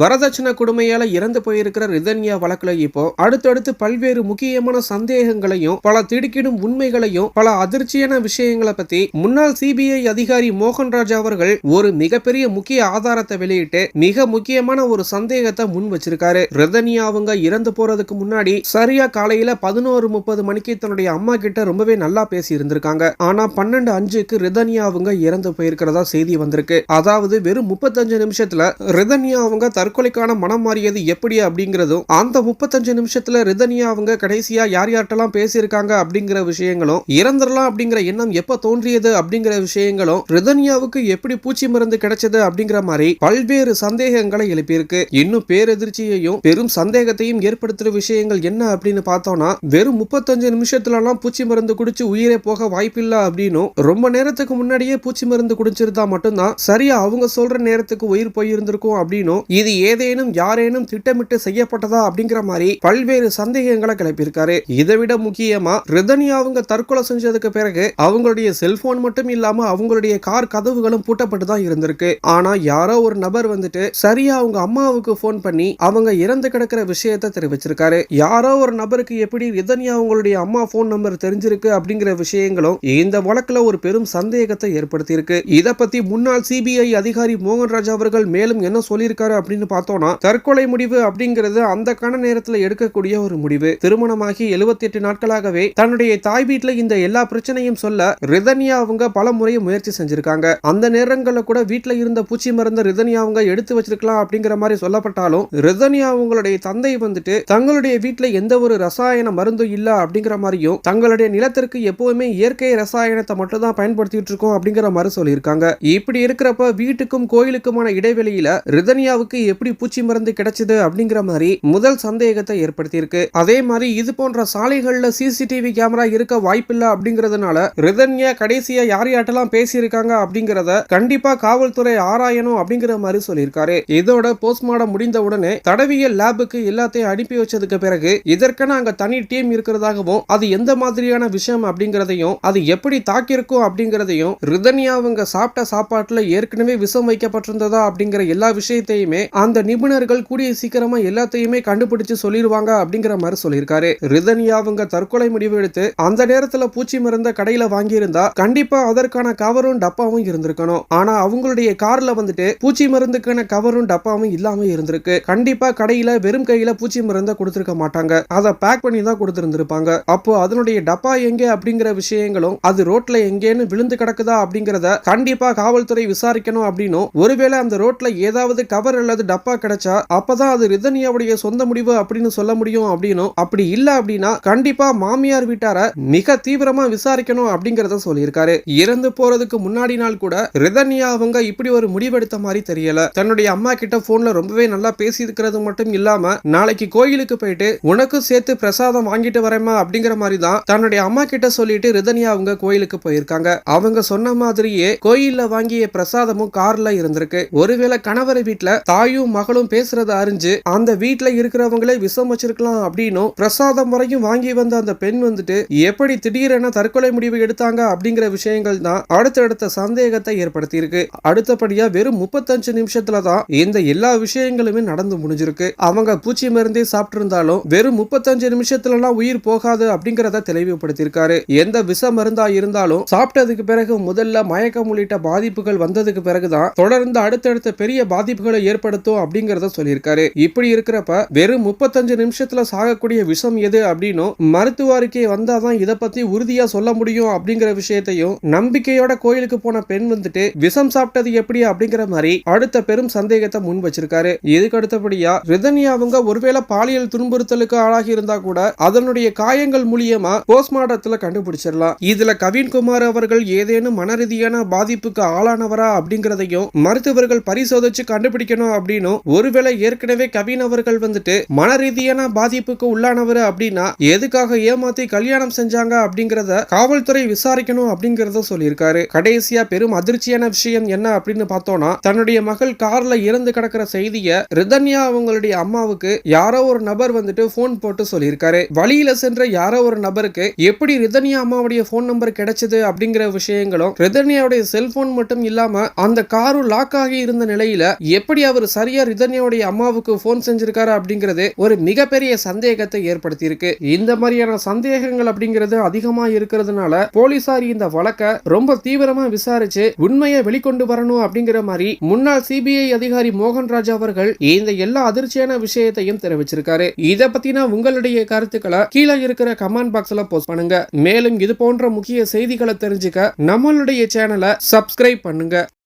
வரதட்சணை கொடுமையால இறந்து போயிருக்கிற ரிதன்யா வழக்குல இப்போ அடுத்தடுத்து பல்வேறு முக்கியமான சந்தேகங்களையும் பல திடுக்கிடும் உண்மைகளையும் பல அதிர்ச்சியான விஷயங்களை பத்தி முன்னாள் சிபிஐ அதிகாரி மோகன்ராஜ் அவர்கள் ஒரு மிகப்பெரிய முக்கிய ஆதாரத்தை வெளியிட்டு மிக முக்கியமான ஒரு சந்தேகத்தை முன் வச்சிருக்காரு. ரிதன்யா அவங்க இறந்து போறதுக்கு முன்னாடி சரியா காலையில பதினோரு முப்பது மணிக்கு தன்னுடைய அம்மா கிட்ட ரொம்பவே நல்லா பேசி இருந்திருக்காங்க. ஆனா பன்னெண்டு அஞ்சுக்கு ரிதன்யா அவங்க இறந்து போயிருக்கிறதா செய்தி வந்திருக்கு. அதாவது வெறும் முப்பத்தஞ்சு நிமிஷத்துல ரிதன்யா அவங்க தற்கொலைக்கான மனம் மாறியது எப்படி அப்படிங்கிறதும் அந்த முப்பத்தஞ்சு நிமிஷத்துல ரிதன்யா அவங்க கடைசியா யார் யார்ட்டெல்லாம் பேசியிருக்காங்க அப்படிங்கிற விஷயங்களும் இறந்துடலாம் அப்படிங்கிற எண்ணம் எப்ப தோன்றியது அப்படிங்கிற விஷயங்களும் ரிதன்யாவுக்கு எப்படி பூச்சி மருந்து கிடைச்சது அப்படிங்கிற மாதிரி பல்வேறு சந்தேகங்களை எழுப்பியிருக்கு. இன்னும் பேரெதிர்ச்சியையும் பெரும் சந்தேகத்தையும் ஏற்படுத்துற விஷயங்கள் என்ன அப்படின்னு பார்த்தோம்னா வெறும் முப்பத்தஞ்சு நிமிஷத்துலலாம் பூச்சி மருந்து குடிச்சு உயிரே போக வாய்ப்பில்லை அப்படின்னும் ரொம்ப நேரத்துக்கு முன்னாடியே பூச்சி மருந்து குடிச்சிருந்தா மட்டும்தான் சரியா அவங்க சொல்ற நேரத்துக்கு உயிர் போயிருந்திருக்கும் அப்படின்னும் இது இது ஏதேனும் யாரேனும் திட்டமிட்டு செய்யப்பட்டதா அப்படிங்கிற மாதிரி பல்வேறு சந்தேகங்களை கிளப்பியிருக்காரு. இதை விட முக்கியமா ரிதன்யா அவங்க தற்கொலை செஞ்சதுக்கு பிறகு அவங்களுடைய செல்போன் மட்டும் இல்லாம அவங்களுடைய கார் கதவுகளும் பூட்டப்பட்டு தான் இருந்திருக்கு. ஆனா யாரோ ஒரு நபர் வந்துட்டு சரியா அவங்க அம்மாவுக்கு ஃபோன் பண்ணி அவங்க இறந்து கிடக்கிற விஷயத்தை தெரிவிச்சிருக்காரு. யாரோ ஒரு நபருக்கு எப்படி ரிதன்யா அவங்களுடைய அம்மா ஃபோன் நம்பர் தெரிஞ்சிருக்கு அப்படிங்கிற விஷயங்களும் இந்த வழக்குல ஒரு பெரும் சந்தேகத்தை ஏற்படுத்தியிருக்கு. இதை பத்தி முன்னாள் சிபிஐ அதிகாரி மோகன்ராஜ் அவர்கள் மேலும் என்ன சொல்லியிருக்காரு அப்படின்னு பார்த்தோம்னா தற்கொலை முடிவு அப்படிங்கிறது அந்த கண நேரத்தில் எடுக்கக்கூடிய ஒரு முடிவு. திருமணமாகி 78 எட்டு நாட்களாகவே தன்னுடைய தாய் வீட்டுல இந்த எல்லா பிரச்சனையும் சொல்ல ரிதன்யா அவங்க பல முறை முயற்சி செஞ்சிருக்காங்க. அந்த நேரங்களில் கூட வீட்டுல இருந்த பூச்சி மருந்து ரிதன்யா அவங்க எடுத்து வச்சிருக்கலாம் அப்படிங்கிற மாதிரி சொல்லப்பட்டாலும் ரிதன்யா அவங்களுடைய தந்தை வந்துட்டு தங்களுடைய வீட்டுல எந்த ஒரு ரசாயன மருந்தும் இல்ல அப்படிங்கிற மாதிரியும் தங்களுடைய நிலத்திற்கு எப்பவுமே இயற்கை ரசாயனத்தை மட்டும் தான் பயன்படுத்திட்டு இருக்கோம் அப்படிங்கிற மாதிரி சொல்லியிருக்காங்க. இப்படி இருக்கிறப்ப வீட்டுக்கும் கோயிலுக்குமான இடைவெளியில ரிதன்யாவுக்கு எப்படி பூச்சி மருந்து கிடைச்சது அப்படிங்கிற மாதிரி முதல் சந்தேகத்தை ஏற்படுத்தியிருக்கு. அதே மாதிரி இது போன்ற சாலைகள்ல சிசிடிவி கேமரா இருக்க வாய்ப்பில்லை அப்படிங்கறதுனால ரிதன்யா கடைசியா யார் யார்ட்டெல்லாம் பேசியிருக்காங்க அப்படிங்கறத கண்டிப்பா காவல்துறை ஆராயணும் அப்படிங்கிற மாதிரி சொல்லியிருக்காரு. இதோட போஸ்ட்மார்டம் முடிந்த உடனே தடவியல் லேபுக்கு எல்லாத்தையும் அனுப்பி வச்சதுக்கு பிறகு இதற்கென அங்க தனி டீம் இருக்கிறதாகவும் அது எந்த மாதிரியான விஷயம் அப்படிங்கிறதையும் அது எப்படி தாக்கியிருக்கும் அப்படிங்கிறதையும் ரிதன்யா அவங்க சாப்பிட்ட சாப்பாட்டுல ஏற்கனவே விஷம் வைக்கப்பட்டிருந்ததா அப்படிங்கிற எல்லா விஷயத்தையுமே அந்த நிபுணர்கள் கூடிய சீக்கிரமா எல்லாத்தையுமே கண்டுபிடிச்சு சொல்லிடுவாங்க அப்படிங்கிற மாதிரி சொல்லியிருக்காரு. ரிதன்யா அவங்க தற்கொலை முடிவு எடுத்து அந்த நேரத்துல பூச்சி மருந்த கடையில வாங்கியிருந்தா கண்டிப்பா அதற்கான கவரும் டப்பாவும் இருந்திருக்கணும். ஆனா அவங்களுடைய கார்ல வந்துட்டு பூச்சி மருந்துக்கான கவரும் டப்பாவும் இல்லாம இருந்திருக்கு. கண்டிப்பா கடையில வெறும் கையில பூச்சி மருந்த கொடுத்திருக்க மாட்டாங்க. அதை பேக் பண்ணி தான் கொடுத்திருந்திருப்பாங்க. அப்போ அதனுடைய டப்பா எங்க அப்படிங்கிற விஷயங்களும் அது ரோட்ல எங்கேன்னு விழுந்து கிடக்குதா அப்படிங்கறத கண்டிப்பா காவல்துறை விசாரிக்கணும் அப்படின்னும். ஒருவேளை அந்த ரோட்ல ஏதாவது கவர் அல்லது டப்பா கிடைச்சா அப்பதான் அது ரிதன்யாவுடைய சொந்த முடிவு அப்படின்னு சொல்ல முடியும் அப்படின்னும். அப்படி இல்ல அப்படின்னா கண்டிப்பா மாமியார் வீட்டார மிக தீவிரமா விசாரிக்கணும் அப்படிங்கறத சொல்லியிருக்காரு. இறந்து போறதுக்கு முன்னாடி நாள் கூட ரிதன்யா அவங்க இப்படி ஒரு முடிவெடுத்த மாதிரி தெரியல. தன்னுடைய அம்மா கிட்ட போன்ல ரொம்பவே நல்லா பேசி இருக்கிறது மட்டும் இல்லாம நாளைக்கு கோயிலுக்கு போயிட்டு உனக்கும் சேர்த்து பிரசாதம் வாங்கிட்டு வரேமா அப்படிங்கிற மாதிரி தான் தன்னுடைய அம்மா கிட்ட சொல்லிட்டு ரிதன்யா அவங்க கோயிலுக்கு போயிருக்காங்க. அவங்க சொன்ன மாதிரியே கோயில்ல வாங்கிய பிரசாதமும் கார்ல இருந்திருக்கு. ஒருவேளை கணவர் வீட்டுல தாயும் மகளும் பேசுறத அறிஞ்சு அந்த வீட்டுல இருக்கிறவங்களே விஷம் வச்சிருக்கலாம் அப்படின்னும் பிரசாதம் வரையும் வாங்கி வந்த அந்த பெண் வந்துட்டு எப்படி திடீரென தற்கொலை முடிவு எடுத்தாங்க? அப்படிங்கிற விஷயங்கள் தான் அடுத்தடுத்த சந்தேகத்தை ஏற்படுத்தி இருக்கு அடுத்தபடியா வெறும் முப்பத்தஞ்சு நிமிஷத்துல தான் இந்த எல்லா விஷயங்களுமே நடந்து முடிஞ்சிருக்கு. அவங்க பூச்சி மருந்தே சாப்பிட்டு இருந்தாலும் வெறும் முப்பத்தஞ்சு நிமிஷத்துலலாம் உயிர் போகாது அப்படிங்கறத தெளிவுபடுத்தியிருக்காரு. எந்த விஷ மருந்தா இருந்தாலும் சாப்பிட்டதுக்கு பிறகு முதல்ல மயக்கம் உள்ளிட்ட பாதிப்புகள் வந்ததுக்கு பிறகுதான் தொடர்ந்து அடுத்தடுத்த பெரிய பாதிப்புகளை ஏற்படுத்த ஏற்படுத்தும் அப்படிங்கறத சொல்லியிருக்காரு. இப்படி இருக்கிறப்ப வெறும் முப்பத்தஞ்சு நிமிஷத்துல சாகக்கூடிய விஷம் எது அப்படின்னும் மருத்துவ அறிக்கை வந்தாதான் இதை பத்தி உறுதியா சொல்ல முடியும் அப்படிங்கிற விஷயத்தையும் நம்பிக்கையோட கோயிலுக்கு போன பெண் வந்துட்டு விஷம் சாப்பிட்டது எப்படி அப்படிங்கிற மாதிரி அடுத்த பெரும் சந்தேகத்தை முன் வச்சிருக்காரு. இதுக்கு அடுத்தபடியா ரிதன்யா அவங்க ஒருவேளை பாலியல் துன்புறுத்தலுக்கு ஆளாகி இருந்தா கூட அதனுடைய காயங்கள் மூலியமா போஸ்ட்மார்ட்டத்துல கண்டுபிடிச்சிடலாம். இதுல கவின்குமார் அவர்கள் ஏதேனும் மனரீதியான பாதிப்புக்கு ஆளானவரா அப்படிங்கறதையும் மருத்துவர்கள் பரிசோதிச்சு கண்டுபிடிக்கணும் அப்படின்னும் ஒருவேளை ஏற்கனவே கவின் அவர்கள் வந்துட்டு மன ரீதியான பாதிப்புக்கு உள்ளானவர் அப்படின்னா எதுக்காக ஏமாத்தி கல்யாணம் செஞ்சாங்க அப்படிங்கறத காவல்துறை விசாரிக்கணும் அப்படிங்கறத சொல்லியிருக்காரு. கடைசியா பெரும் அதிர்ச்சியான விஷயம் என்ன அப்படின்னு பார்த்தோம்னா தன்னுடைய மகள் கார்ல இறந்து கிடக்கிற செய்திய ரிதன்யா அவங்களுடைய அம்மாவுக்கு யாரோ ஒரு நபர் வந்துட்டு போன் போட்டு சொல்லியிருக்காரு. வழியில சென்ற யாரோ ஒரு நபருக்கு எப்படி ரிதன்யா அம்மாவுடைய போன் நம்பர் கிடைச்சது அப்படிங்கிற விஷயங்களும் ரிதன்யாவுடைய செல்போன் மட்டும் இல்லாம அந்த காரும் லாக் ஆகி இருந்த நிலையில எப்படி அவர் சரியா ரிதன்யாவுடைய அம்மாவுக்கு போன் செஞ்சிருக்காரு அப்படிங்கிறது ஒரு மிகப்பெரிய சந்தேகத்தை ஏற்படுத்தி இருக்கு இந்த மாதிரியான சந்தேகங்கள் அப்படிங்கிறது அதிகமா இருக்கிறதுனால போலீசார் இந்த வழக்கை ரொம்ப தீவிரமா விசாரிச்சு உண்மையை வெளிக்கொண்டு வரணும் அப்படிங்கிற மாதிரி முன்னாள் சிபிஐ அதிகாரி மோகன்ராஜ் அவர்கள் இந்த எல்லா அதிர்ச்சியான விஷயத்தையும் தெரிவிச்சிருக்காரு. இதை பத்தினா உங்களுடைய கருத்துக்களை கீழே இருக்கிற கமெண்ட் பாக்ஸ்ல போஸ்ட் பண்ணுங்க. மேலும் இது போன்ற முக்கிய செய்திகளை தெரிஞ்சுக்க நம்மளுடைய சேனலை சப்ஸ்கிரைப் பண்ணுங்க.